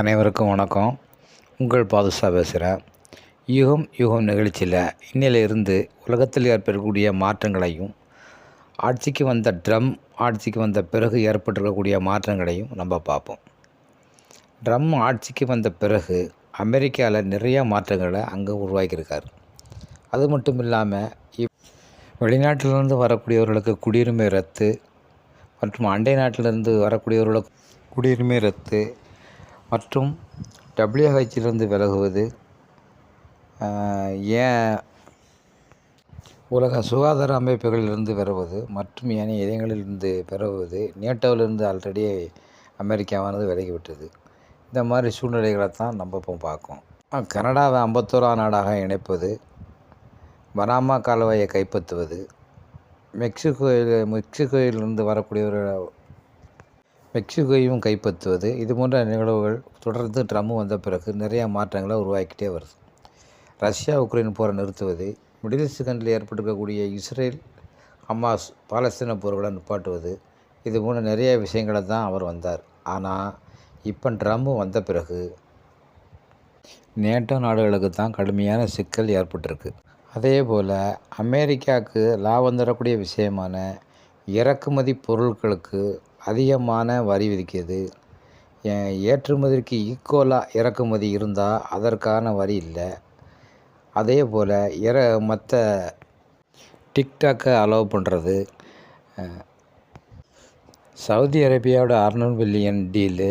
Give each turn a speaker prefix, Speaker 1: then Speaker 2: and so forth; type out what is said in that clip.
Speaker 1: அனைவருக்கும் வணக்கம். உங்கள் பாதுஷா பேசுகிறேன் யுகம் யுகம் நிகழ்ச்சியில் இன்னிலிருந்து உலகத்தில் ஏற்படக்கூடிய மாற்றங்களையும் ஆட்சிக்கு வந்த ட்ரம் ஆட்சிக்கு வந்த பிறகு ஏற்பட்டிருக்கக்கூடிய மாற்றங்களையும் நம்ம பார்ப்போம். ட்ரம் ஆட்சிக்கு வந்த பிறகு அமெரிக்காவில் நிறையா மாற்றங்களை அங்கே உருவாக்கியிருக்காரு. அது மட்டும் இல்லாமல் இப் வெளிநாட்டிலிருந்து வரக்கூடியவர்களுக்கு குடியுரிமை ரத்து மற்றும் அண்டை நாட்டிலிருந்து வரக்கூடியவர்களுக்கு குடியுரிமை ரத்து மற்றும் டபிள்யூஹெச்சிலிருந்து விலகுவது ஏன் உலக சுகாதார அமைப்புகளிலிருந்து பெறுவது மற்றும் ஏனைய இடங்களிலிருந்து பெறுவது நேட்டோவிலிருந்து ஆல்ரெடி அமெரிக்காவானது விலகிவிட்டது. இந்த மாதிரி சூழ்நிலைகளை தான் நம்ம இப்போ பார்க்கோம் கனடாவை ஐம்பத்தோரா நாடாக இணைப்பது பனாமா கால்வாயை கைப்பற்றுவது மெக்சிகோயில் மெக்சிகோயிலிருந்து வரக்கூடியவர்கள் மெக்சிகோவையும் கைப்பற்றுவது இது போன்ற நிகழ்வுகள் தொடர்ந்து ட்ரம்ப் வந்த பிறகு நிறையா மாற்றங்களை உருவாக்கிட்டே வருது. ரஷ்யா உக்ரைன் போரை நிறுத்துவது மிடில் ஈஸ்ட் கண்ட்ரில் ஏற்பட்டிருக்கக்கூடிய இஸ்ரேல் ஹமாஸ் பாலஸ்தீன போர்களை நிப்பாட்டுவது இது போன்ற நிறைய விஷயங்களை தான் அவர் வந்தார். ஆனால் இப்போ ட்ரம்ப் வந்த பிறகு நேட்டோ நாடுகளுக்கு தான் கடுமையான சிக்கல் ஏற்பட்டிருக்கு. அதே போல் அமெரிக்காவுக்கு லாபம் தரக்கூடிய விஷயமான இறக்குமதி பொருட்களுக்கு அதிகமான வரி விதிக்கிறது. ஏற்றுமதிக்கு ஈக்குவலாக இறக்குமதி இருந்தால் அதற்கான வரி இல்லை. அதே போல் இற மற்ற டிக்டாக்கை அலோவ் பண்ணுறது சவுதி அரேபியாவோட அறுநூறு பில்லியன் டீலு